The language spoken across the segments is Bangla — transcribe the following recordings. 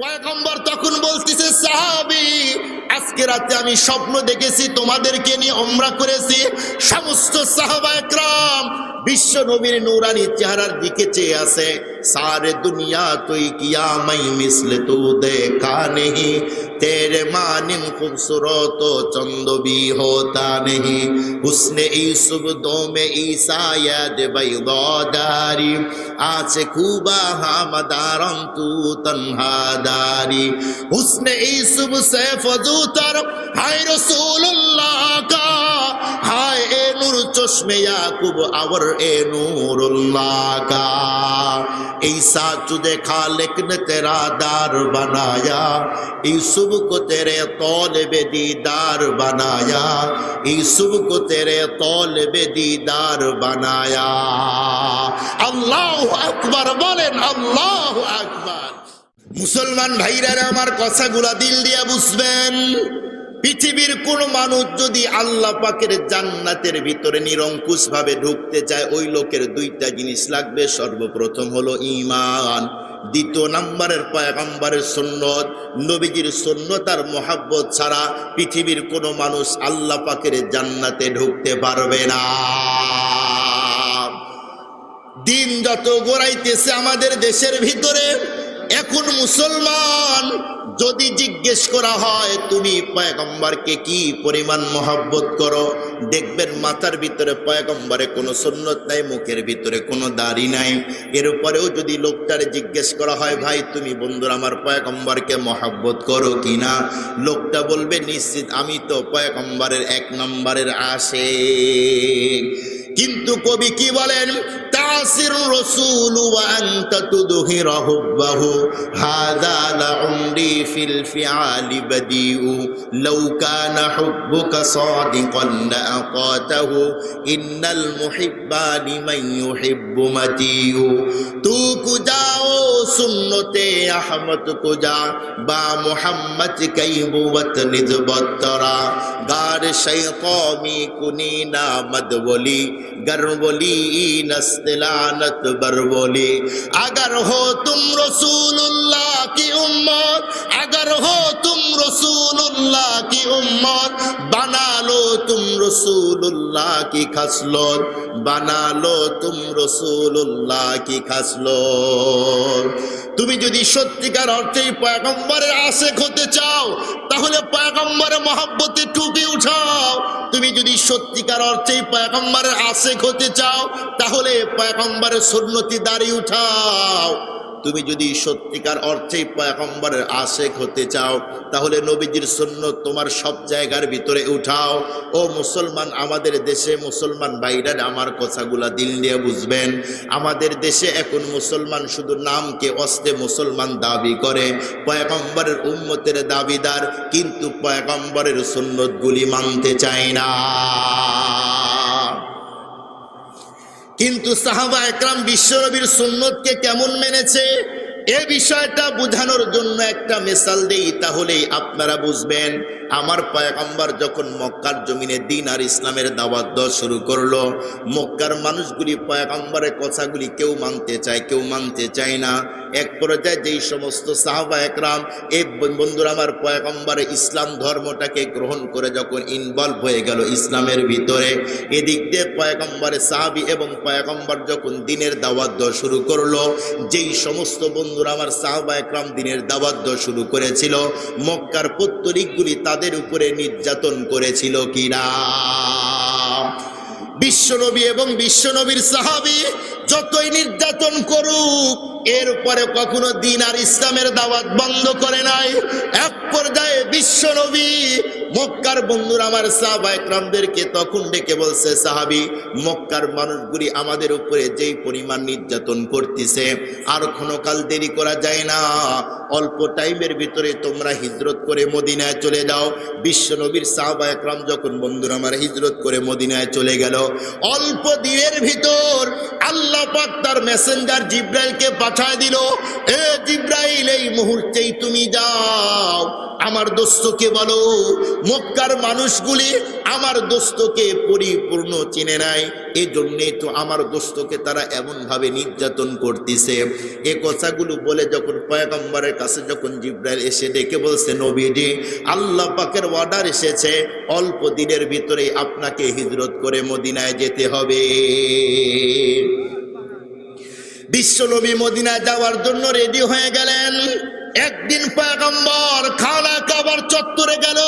পয়গম্বর তখন বলতেছে, সাহাবি, আজকে রাতে আমি স্বপ্ন দেখেছি, তোমাদেরকে নিয়ে অমরা করেছি। সমস্ত সাহাবা একরাম বিশ্ব নবীর নৌরানি চেহারার দিকে চেয়ে আছে। সারে দুনিয়া তুই কিয়ামাই মিশলে মিসলে তু দেখা নেহি। তেরে মানিম খুবসুরত চন্দ বি নেহি। হুসনে ই সুবদো মে দেবাই ইয়াদ আছে খুবা হামদারম তু তনহাদারি उसने ईसुब से फजूतर हाय रसूलुल्लाह का हाय ए नूर चश्मे याकूब और ए नूरुल्लाह का ईसा तुझे खालिक ने तेरा दार बनाया यूसुफ को तेरे तौलबे दीदार बनाया यूसुफ को तेरे तौलबे दीदार बनाया আল্লাহ আকবার বলেন, আল্লাহ আকবার। মুসলমান ভাইরারা আমার কথাগুলা দিল দিয়া বুঝবেন, পৃথিবীর কোন মানুষ যদি আল্লাহ পাকের জান্নাতের ভিতরে নিরঙ্কুশ ভাবে ঢুকতে চায়, ওই লোকের দুইটা জিনিস লাগবে। সর্বপ্রথম হলো ঈমান, দ্বিতীয় নাম্বারের পয়গম্বরের সুন্নত, নবীজির সুন্নত আর মোহাব্বত ছাড়া পৃথিবীর কোনো মানুষ আল্লাহ পাকের জান্নাতে ঢুকতে পারবে না। দিন যত গোড়াইতেছে আমাদের দেশের ভিতরে, এখন মুসলমান যদি জিজ্ঞেস করা হয়, তুমি পয়গম্বরকে কি পরিমাণ মহব্বত করো? দেখবেন মাথার ভিতরে পয়গম্বরে কোনো সুন্নত নাই, মুখের ভিতরে কোনো দাড়ি নাই। এর উপরেও যদি লোকটারে জিজ্ঞেস করা হয়, ভাই, তুমি বন্ধুরা আমার পয়গম্বরকে মহব্বত করো কি না? লোকটা বলবে, নিশ্চিত আমি তো পয়গম্বরের এক নম্বরের আসে কিন্তু কবি কি বলেন? يعصي الرسول وأنت تدهر حبه. هذا لعمري في الفعال بديء. لو كان حبك صادقا لأقاته إن المحب لمن يحب متيء. توك সুন্নতে আহমদ কুজা বা মোহাম্মদ কৈবুবত নিজবতরা গার শৈকমি কুনি না মদবলি গর্বলি নস্তলানত বরবলি अगर हो तुम रसूलुल्लाह की उम्मत अगर हो तुम रसूलुल्लाह की उम्मत बना लो तुम रसूलुल्लाह की खसलोत बना लो तुम रसूलुल्लाह की खसलोत তুমি যদি সত্যিকার অর্থেই পয়গম্বরের আশেক হতে চাও, তাহলে পয়গম্বরের মহাব্বতে টুপি উঠাও। তুমি যদি সত্যিকার অর্থেই পয়গম্বরের আশেক হতে চাও, তাহলে পয়গম্বরের সন্নতি দাঁড়িয়ে উঠাও। তুমি যদি সত্যিকার অর্থেই পয়গম্বরের আশেক হতে চাও, তাহলে নবীজির সুন্নত তোমার সব জায়গার ভিতরে উঠাও। ও মুসলমান, আমাদের দেশে মুসলমান ভাইরা আমার কথাগুলা দিল দিয়ে বুঝবেন। আমাদের দেশে এখন মুসলমান শুধু নামকে অস্তে মুসলমান দাবি করে, পয়গম্বরের উম্মতের দাবিদার, কিন্তু পয়গম্বরের সুন্নতগুলি মানতে চায় না। কিন্তু সাহাবা একরাম বিশ্বরবির সুন্নতকে কেমন মেনেছে? এ বিষয়টা বোঝানোর জন্য একটা মেসাল দেই, তাহলেই আপনারা বুঝবেন। আমার পয়গম্বর যখন মক্কার জমিনে দিন আর ইসলামের দাওয়াত দেওয়া শুরু করল, মক্কার মানুষগুলি পয়গম্বরের কথাগুলি কেউ মানতে চায়, কেউ মানতে চায় না। এক পর্যায়ে যেই সমস্ত সাহাবা একরাম, এ বন্ধুরা আমার পয়গম্বরে ইসলাম ধর্মটাকে গ্রহণ করে যখন ইনভলভ হয়ে গেল ইসলামের ভিতরে, এদিক দিয়ে পয়গম্বরে সাহাবি এবং পয়গম্বর যখন দিনের দাওয়াত দেওয়া শুরু করল, যেই সমস্ত বন্ধুরা আমার সাহাবা একরাম দিনের দাওয়াত দেওয়া শুরু করেছিল, মক্কার পত্তরিকগুলি তাদের উপরে নির্যাতন করেছিল কিনা? বিশ্বনবী এবং বিশ্বনবীর সাহাবি যতই নির্যাতন করুক এরপরে কখনো দিন আর ইসলামের দাওয়াত বন্ধ করে নাই। এক পর্যায়ে বিশ্বনবী মক্কার বন্ধুরা, আমার সাহাবা একরামদেরকে তখন ডেকে বলছে, সাহাবি, মক্কার মানুষগুলি আমাদের উপরে যেই পরিমাণ নির্যাতন করতেছে, আর কোনো কাল দেরি করা যায় না। অল্প টাইমের ভিতরে তোমরা হিজরত করে মদিনায় চলে যাও। বিশ্বনবীর সাহাবা একরাম যখন বন্ধুরা, আমার হিজরত করে মদিনায় চলে গেল। অল্প দিনের ভিতর আল্লাহ পাক তার মেসেঞ্জার জিব্রাইলকে পাঠায় দিল, এ জিব্রাইল, এই মুহূর্তেই তুমি যাও, আমার দোস্তকে বলো, মক্কার মানুষগুলি আমার দোস্তকে পরিপূর্ণ চিনে নাই এই জন্যেই তো আমার দোস্তকে তারা এমনভাবে নির্যাতন করতেছে। এ কথাগুলো বলে যখন পয়গম্বরের কাছে যখন জিব্রাইল এসে ডেকে বলছে, নবীজি, আল্লাহ পাকের অর্ডার এসেছে, অল্প দিনের ভিতরেই আপনাকে হিজরত করে মদিনায় যেতে হবে। বিশ্বনবী মদিনায় যাওয়ার জন্য রেডি হয়ে গেলেন। একদিন পয়গম্বর খানা কাবার চত্বরে গেল।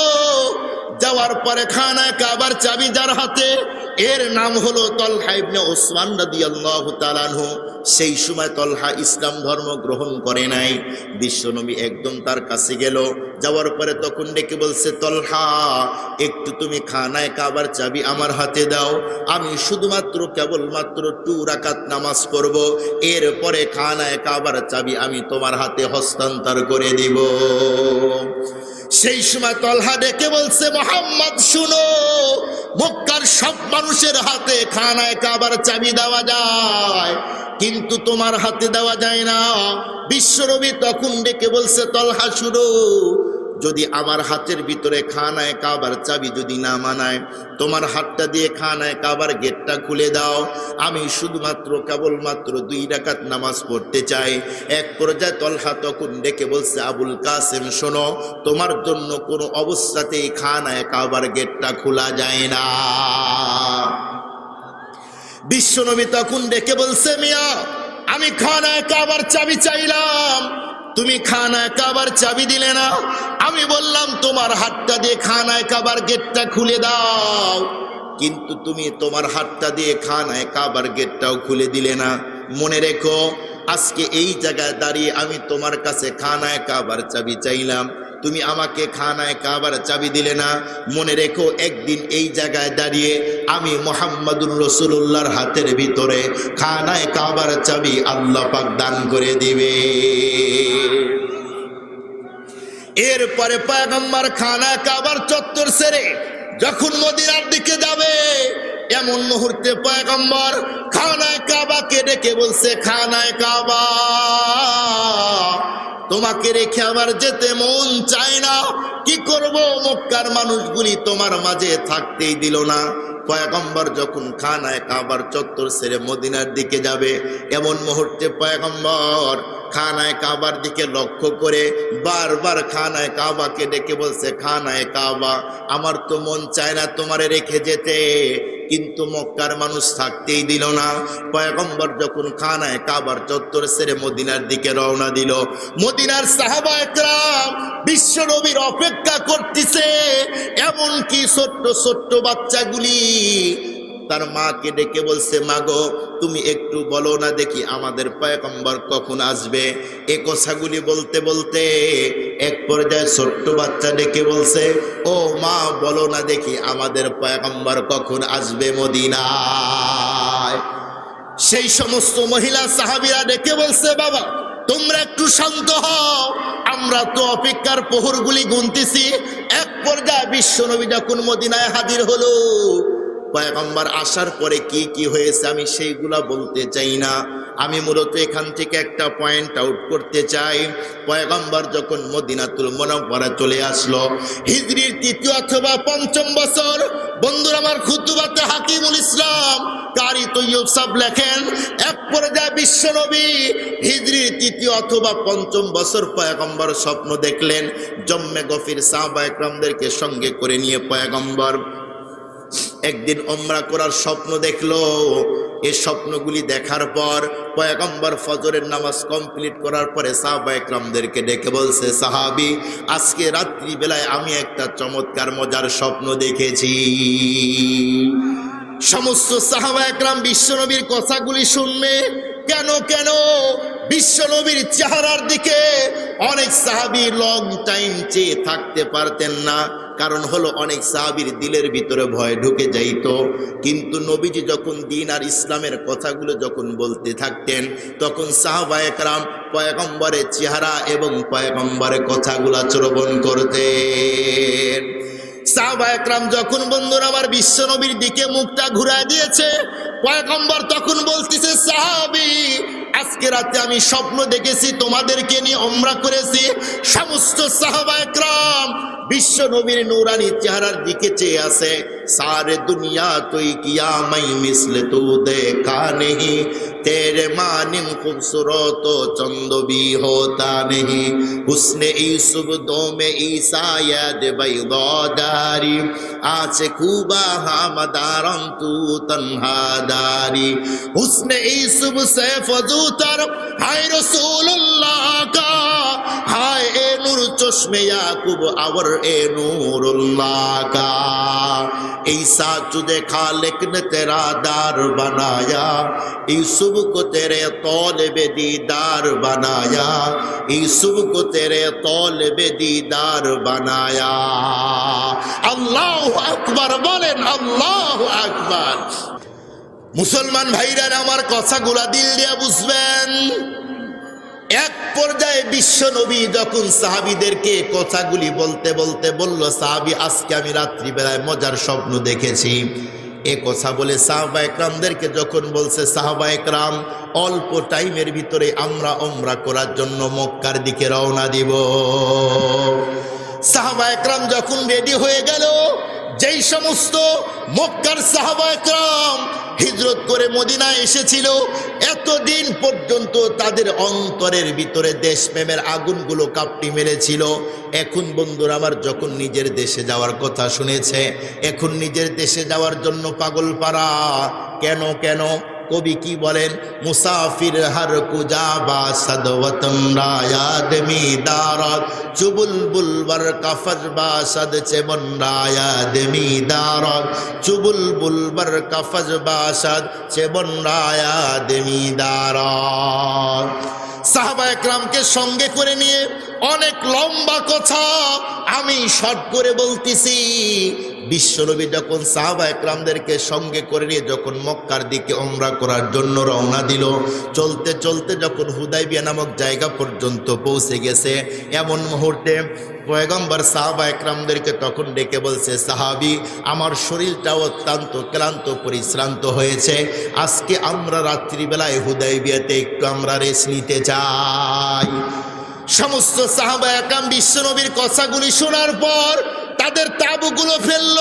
যাওয়ার পরে খানা কাবার চাবি যার হাতে, এর নাম হলো তলহাইবনে ওসমান নদী আল্লাহ তাআলাহু সেই সময় তলহা ইসলাম ধর্ম গ্রহণ করে নাই। বিশ্বনবী একদম তার কাছে গেল। যাওয়ার পরে তখন ডেকে বলছে, তলহা, একটু তুমি খানায় কাবার চাবি আমার হাতে দাও। আমি শুধুমাত্র কেবলমাত্র টু রাকাত নামাজ পড়ব। এরপরে খানায় কাবার চাবি আমি তোমার হাতে হস্তান্তর করে দিব। সেই সময় তলহা ডেকে বলছে, মোহাম্মদ, শুনো মক্কার সব মানুষের হাতে খানায় কাবার চাবি দেওয়া যায়। কিন্তু তোমার হাতে দেওয়া যায় না। বিশ্বরবি তখন ডেকে বলছে, তলহা শুনো যদি আমার হাতের ভিতরে খানায় কাবার চাবি যদি না মানায়, তোমার হাতটা দিয়ে খানায় কাবার গেটটা খুলে দাও। আমি শুধুমাত্র কেবলমাত্র দুই রাকাত নামাজ পড়তে চাই। এক পর্যায়ে তলহা তখন ডেকে বলছে, আবুল কাসেম, শোনো, তোমার জন্য কোনো অবস্থাতেই খানায় কাবার গেটটা খোলা যায় না। বিশ্বনবী তখন ডেকে বলছে, মিয়া, আমি খানায় কাবার চাবি চাইলাম। তুমি খানায় কাবার চাবি দিলে না? আমি বললাম, তোমার হাতটা দিয়ে খানায় কাবার গেটটা খুলে দাও। কিন্তু তুমি তোমার হাতটা দিয়ে খানায় কাবার গেটটাও খুলে দিলে না। মনে রেখো, আজকে এই জায়গায় দাঁড়িয়ে আমি তোমার কাছে খানায় কাবার চাবি চাইলাম। তুমি আমাকে খানায় কাবার চাবি দিলে না? মনে রেখো একদিন এই জায়গায় দাঁড়িয়ে আমি মোহাম্মদুর রসুল্লাহর হাতের ভিতরে খানায় কাবার চাবি আল্লাহ পাক দান করে দিবে। এরপরে পয়গম্বর খানা কাবার চত্বর সেরে যখন মদিনার দিকে যাবে, এমন মুহূর্তে পয়গম্বর খানায় কাবাকে ডেকে বলছে, খানায় কাবা। তোমাকে রেখে আমার যেতে মন চায় না। কি করব? মক্কার মানুষগুলি তোমার মাঝে থাকতেই দিল না। পয়গম্বর যখন খানায় কাবার চত্বর সেরে মদিনার দিকে যাবে, এমন মুহূর্তে পয়গম্বর খানায় কাবার দিকে লক্ষ্য করে বারবার খানায় কাবাকে ডেকে বলছে, খানায় কাবা, আমার তো মন চায় না তোমারে রেখে যেতে। কিন্তু মক্কার মানুষ থাকতেই দিল না। পয়গম্বর যখন খানায় কাবার চত্বর সেরে মদিনার দিকে রওনা দিল। মদিনার সাহাবা একরাম বিশ্ব নবীর অপেক্ষা করতেছে এমন কি ছোট্ট ছোট্ট বাচ্চাগুলি তার মাকে ডেকে বলছে মাগো তুমি একটু বলো না দেখি আমাদের পয়গম্বর কখন আসবে? এ কথাগুলি বলতে বলতে এক পর্যায়ে ছোট্ট বাচ্চা ডেকে বলছে, ও মা, বলো না দেখি আমাদের পয়গম্বর কখন আসবে মদিনায়? সেই সমস্ত মহিলা সাহাবিরা ডেকে বলছে, বাবা, তোমরা একটু শান্ত হও, আমরা তো অপেক্ষার প্রহরগুলি গুনতেছি। এক পর্যায়ে বিশ্বনবী যখন মদিনায় হাজির হলো পয়গম্বর, আসার পরে কি কি হয়েছে আমি সেইগুলা বলতে চাই না। আমি মূলত এখান থেকে একটা পয়েন্ট আউট করতে চাই। পয়গম্বর যখন মদিনাতুল মনোবরা চলে আসলো, হিজরির তৃতীয় অথবা পঞ্চম বছর, বন্ধুর আমার খুতুবাতে হাকিমুল ইসলাম, কারি তৈয়ব সাব লেখেন, এক পর্যায়ে বিশ্বনবী হিজরির তৃতীয় অথবা পঞ্চম বছর পয়গম্বর স্বপ্ন দেখলেন, জম্মে গফির সাহবা একরামদেরকে সঙ্গে করে নিয়ে পয়গম্বর। একদিন ওমরা করার স্বপ্ন দেখল। এই স্বপ্নগুলি দেখার পর পয়গম্বর ফজরের নামাজ কমপ্লিট করার পরে সাহাবা একরামদেরকে ডেকে বলছে, সাহাবি, আজকে রাত্রি বেলায় আমি একটা চমৎকার মজার স্বপ্ন দেখেছি। সমস্ত সাহাবা একরাম বিশ্বনবীর কথাগুলি শুনবে। কেন কেন? বিশ্বনবীর চেহারার দিকে অনেক সাহাবি লং টাইম চেয়ে থাকতে পারতেন না। কারণ হলো অনেক সাহাবির দিলের ভিতরে ভয় ঢুকে যাইত। কিন্তু নবীজি যখন দিন আর ইসলামের কথাগুলো যখন বলতে থাকতেন, তখন সাহাবা একরাম পয়গম্বরের চেহারা এবং পয়গম্বরের কথাগুলো শ্রবণ করতেন। সাহবা যখন, বন্ধুরা, আমার বিশ্ব নবীর দিকে মুখটা ঘুরা দিয়েছে। পয়গম্বর তখন বলতেছে, সাহাবি, আজকে রাতে আমি স্বপ্ন দেখেছি, তোমাদেরকে নিয়ে অমরা করেছি। সমস্ত সাহাবা একরাম বিশ্ব নবীর নুরানি চেহারার দিকে চেয়ে আছে, সারে দুনিয়া তুই কিয়া মাই মিসলে তু দেখা নেহি, তেরে মানিম খুবসুরত চন্দ বি হতা নেহি, হুসনে ই সুবদো মে ঈসা ইয়াদ বাইদারি बैदारी आज खूबा हमदारम तू तन्हादारी उसने ईसुब से फजूतर हाय रसूलुल्लाह का हाय ए नूर चश्मे याकूब और ए नूरुल्लाह का ईसा तुझे खालिक ने तेरा दार बनाया यूसुफ को तेरे तौलब दीदार बनाया यूसुफ को तेरे तौलब दीदार बनाया আল্লাহ আকবার বলেন, আল্লাহ আকবার। মুসলমান ভাইরা আমার কথাগুলা দিল দিয়া বুঝবেন, এক পর্যায়ে বিশ্ব নবী যখন সাহাবিদেরকে কথাগুলি বলতে বলতে বলল, সাহাবি, আজকে আমি রাত্রিবেলায় মজার স্বপ্ন দেখেছি। এ কথা বলে সাহাবা একরামদেরকে যখন বলছে, সাহাবা একরাম, অল্প টাইমের ভিতরে আমরা ওমরা করার জন্য মক্কার দিকে রওনা দিব। সাহাবা একরাম যখন রেডি হয়ে গেল যেই সমস্ত মক্কার সাহাবা একরাম হিজরত করে মদিনা এসেছিল, এতদিন পর্যন্ত তাদের অন্তরের ভিতরে দেশপ্রেমের আগুনগুলো কাপটি মেরেছিল। এখন বন্ধুরা, আমার যখন নিজের দেশে যাওয়ার কথা শুনেছে, এখন নিজের দেশে যাওয়ার জন্য পাগল পারা কেন কেন? কবি কি বলেন? মুসাফির হর কুজা বা সদওতন রায়াদ মি দারত চুবুল বুলবর কফজ বা সদ চেমন রায়াদ মি দারত চুবুল বুলবর কফজ বা সদ চেমন রায়াদ মি দারত সাহাবা একরামকে সঙ্গে করে নিয়ে অনেক লম্বা কথা আমি শর্ট করে বলতেছি। বিশ্বনবী যখন সাহাবা একরামদেরকে সঙ্গে করে নিয়ে যখন মক্কার দিকে ওমরা করার জন্য রওনা দিল, চলতে চলতে যখন হুদাইবিয়া নামক জায়গা পর্যন্ত পৌঁছে গেছে, এমন মুহূর্তে পয়গম্বর সাহাবা একরামদেরকে তখন ডেকে বলছে, সাহাবি, আমার শরীরটা অত্যন্ত ক্লান্ত, পরিশ্রান্ত হয়েছে। আজকে আমরা রাত্রিবেলায় হুদাইবিয়াতে একটু আমরা রেস্ট নিতে চাই। সমস্ত সাহাবা একরাম বিশ্বনবীর কথাগুলি শোনার পর তাদের তাবুগুলো ফেলল।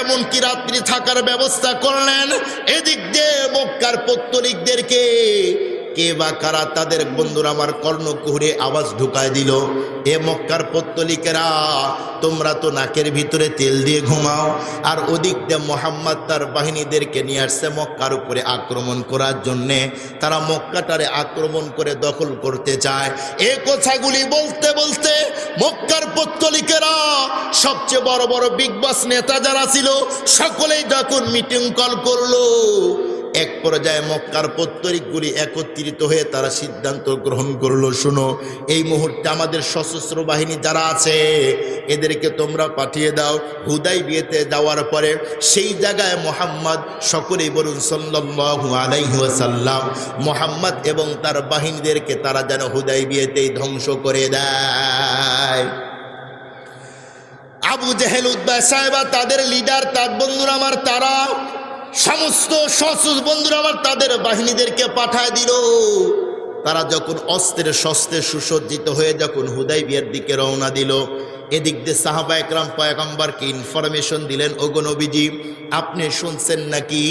এমনকি রাত্রি থাকার ব্যবস্থা করলেন। এদিক দিয়ে মক্কার পত্তলিকদেরকে কে বা কারা তাদের বন্ধুরা আমার কর্ণকুহরে আওয়াজ ঢুকায় দিল, এ মক্কার পত্তলিকেরা, তোমরা তো নাকের ভিতরে তেল দিয়ে ঘুমাও, আর ওদিক দিয়ে মোহাম্মদ তার বাহিনীদেরকে নিয়ে আসছে মক্কার উপরে আক্রমণ করার জন্যে। তারা মক্কাটারে আক্রমণ করে দখল করতে চায়। এ কথাগুলি বলতে বলতে মক্কার পত্তলিকেরা, সবচেয়ে বড় বড় বিগ বস নেতা যারা ছিল, সকলেই যখন মিটিং কল করল এক পর্যায়ে মক্কার পত্তরিকগুলি একত্রিত হয়ে তারা সিদ্ধান্ত গ্রহণ করল, শুনো, এই মুহূর্তে আমাদের সশস্ত্র বাহিনী যারা আছে, এদেরকে তোমরা পাঠিয়ে দাও। হুদাই বিয়েতে যাওয়ার পরে সেই জায়গায় মোহাম্মদ সকলেই বলুন, সাল্লাল্লাহু আলাইহি ওয়াসাল্লাম। মোহাম্মদ এবং তার বাহিনীদেরকে তারা যেন হুদাই বিয়েতেই ধ্বংস করে দেয়। আবু জেহেল উদ্বা সাহেবা, তাদের লিডার তার বন্ধুরা আমার, তারা সমস্ত সশস্ত্র বন্ধুরা আবার তাদের বাহিনীদেরকে পাঠায় দিল। তারা যখন অস্ত্রের শস্ত্রে সুসজ্জিত হয়ে যখন হুদাই বিয়ের দিকে রওনা দিল এদিক দিয়ে সাহাবা একরাম পয়গম্বরকে ইনফরমেশন দিলেন, ওগো নবীজি, আপনি শুনছেন নাকি?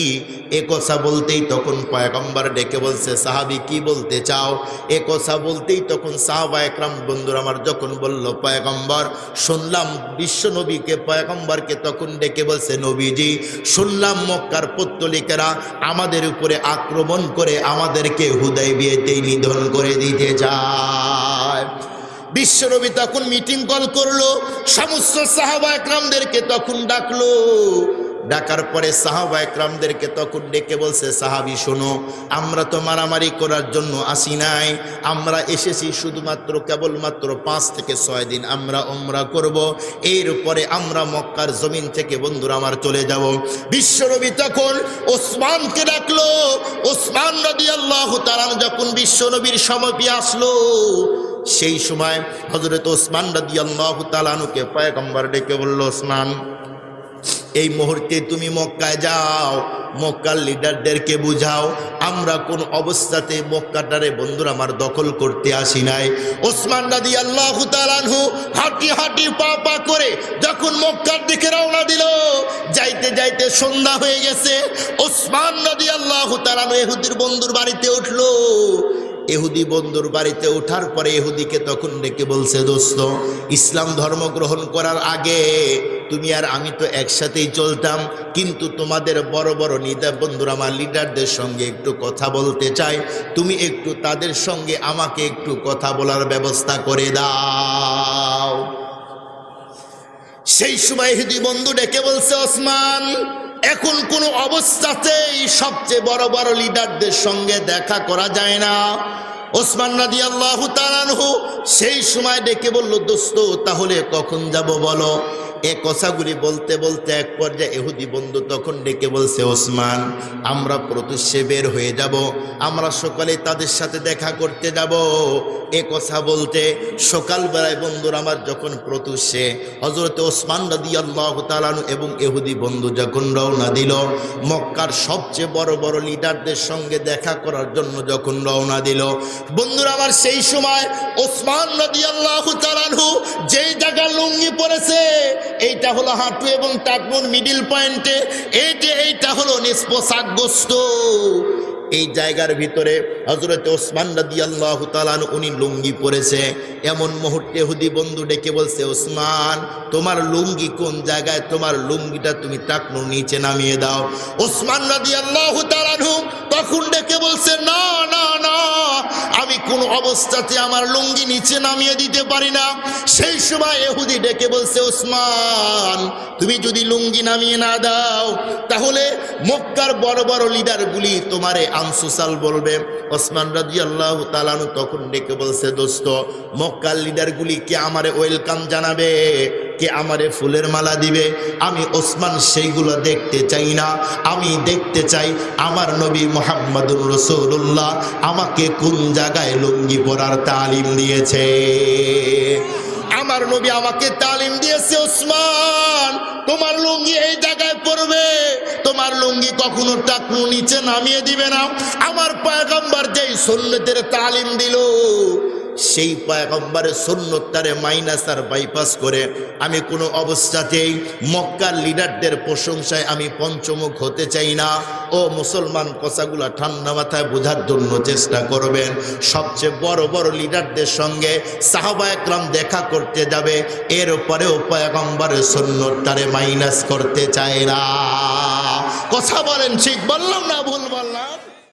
এ কথা বলতেই তখন পয়গম্বর ডেকে বলছে, সাহাবি, কি বলতে চাও? এ কথা বলতেই তখন সাহাবা একরাম, বন্ধুরা আমার, যখন বলল পয়গম্বর, শুনলাম বিশ্ব নবীকে পয়গম্বরকে তখন ডেকে বলছে, নবীজি, শুনলাম মক্কার পত্তলিকেরা আমাদের উপরে আক্রমণ করে আমাদেরকে হুদাই বিয়েতেই নিধন করে দিতে চায়। বিশ্বনবী তখন মিটিং কল করল, সমস্ত সাহাবা একরামদেরকে তখন ডাকলো। ডাকার পরে সাহাবা একরামদেরকে তখন ডেকে বলছে, সাহাবি, শোনো, আমরা তো মারামারি করার জন্য আসি নাই। আমরা এসেছি শুধুমাত্র, কেবলমাত্র পাঁচ থেকে ছয় দিন আমরা ওমরা করব। এরপরে আমরা মক্কার জমিন থেকে বন্ধুরা আমার চলে যাব। বিশ্বনবী তখন ওসমানকে ডাকলো। ওসমান নদী আল্লাহ তারান যখন বিশ্বনবীর সমপি আসলো সেই সময় হজরত ওসমান রাদি আল্লাহ তালানুকে পায়গম্বর ডেকে বলল, ওসমান, এই মুহূর্তে তুমি মক্কায় যাও। মক্কার লিডারদেরকে বুঝাও। আমরা কোন অবস্থাতে মক্কাটারে বন্ধুরা আমার দখল করতে আসি নাই। ওসমান রাদি আল্লাহ তালানহু হাঁটি হাঁটি পা পা করে যখন মক্কার দিকে রওনা দিল, যাইতে যাইতে সন্ধ্যা হয়ে গেছে। ওসমান নদী আল্লাহ তালানহু এহুদির বন্ধুর বাড়িতে উঠল। এহুদি বন্ধুর বাড়িতে ওঠার পরে এহুদিকে তখন ডেকে বলছে, দোস্ত, ইসলাম ধর্ম গ্রহণ করার আগে তুমি আর আমি তো একসাথেই চলতাম, কিন্তু তোমাদের বড় বড় নিদা বন্ধুরা, আমার লিডারদের সঙ্গে একটু কথা বলতে চাই। তুমি একটু তাদের সঙ্গে আমাকে একটু কথা বলার ব্যবস্থা করে দাও। সেই সময় হিদি বন্ধু ডেকে বলছে, ওসমান এখন কোন অবস্থাতেই সবচেয়ে বড় বড় লিডারদের সঙ্গে দেখা করা যায় না। ওসমান নাদি আল্লাহ সেই সময় ডেকে বলল, দোস্ত, তাহলে কখন যাব বলো? এ কথাগুলি বলতে বলতে এক পর্যায়ে এহুদি বন্ধু তখন ডেকে বলছে, ওসমান, আমরা প্রত্যুষে বের হয়ে যাব। আমরা সকালে তাদের সাথে দেখা করতে যাব। এ কথা বলতে সকালবেলায় বন্ধুর আমার যখন প্রত্যুষে হজরত ওসমান রাদি আল্লাহ তালানু এবং এহুদি বন্ধু যখন রওনা দিল, মক্কার সবচেয়ে বড় বড় লিডারদের সঙ্গে দেখা করার জন্য যখন রওনা দিল, বন্ধুরা, আমার সেই সময় ওসমান রাদি আল্লাহ তালানহু এইটা হলো হাঁটু এবং টাকনুর মিডিল পয়েন্টে এই যে এইটা হলো নিষ্পোষাকগ্রস্ত এই জায়গার ভিতরে হজরত ওসমান রাদি আল্লাহ তালান উনি লুঙ্গি পরেছে। এমন মুহূর্তে হুদি বন্ধু ডেকে বলছে, ওসমান, তোমার লুঙ্গি কোন জায়গায়? তোমার লুঙ্গিটা তুমি টাকনুর নিচে নামিয়ে দাও। ওসমান রাদি আল্লাহ তালানহু তখন ডেকে বলছে, না না না কোন অবস্থাতে আমার লুঙ্গি নিচে নামিয়ে দিতে পারি না। সেই সময় এহুদি ডেকে বলছে, ওসমান, তুমি যদি লুঙ্গি নামিয়ে না দাও, তাহলে মক্কার বড় বড় লিডারগুলি তোমারে আনসুসাল বলবে। ওসমান রাজি আল্লাহ তালানু তখন ডেকে বলছে, দোস্ত, মক্কার লিডারগুলি কে আমারে ওয়েলকাম জানাবে? কে আমারে ফুলের মালা দিবে? আমি ওসমান সেইগুলো দেখতে চাই না। আমি দেখতে চাই আমার নবী মোহাম্মদুর রসুল্লাহ আমাকে কোন জায়গায় লুঙ্গি পরার তালিম দিয়েছে। আমার নবী আমাকে তালিম দিয়েছে, ওসমান, তোমার লুঙ্গি এই জায়গায় পড়বে তোমার লুঙ্গি কখনো টাকনু নিচে নামিয়ে দিবে না। আমার পয়গম্বর যেই সন্ন্যতের তালিম দিল সেই পয়গম্বরের সন্ন্যতারে মাইনাস আর বাইপাস করে আমি কোনো অবস্থাতেই মক্কার লিডারদের প্রশংসায় আমি পঞ্চমুখ হতে চাই না। ও মুসলমান কথাগুলা ঠান্ডা মাথায় বোঝার জন্য চেষ্টা করবেন। সবচেয়ে বড় বড় লিডারদের সঙ্গে সাহাবা একরাম দেখা করতে যাবে। এর পরেও পয়গম্বরের সন্ন্যতারে মাইনাস করতে চায় না। কথা বলেন ঠিক, বললাম না ভুল।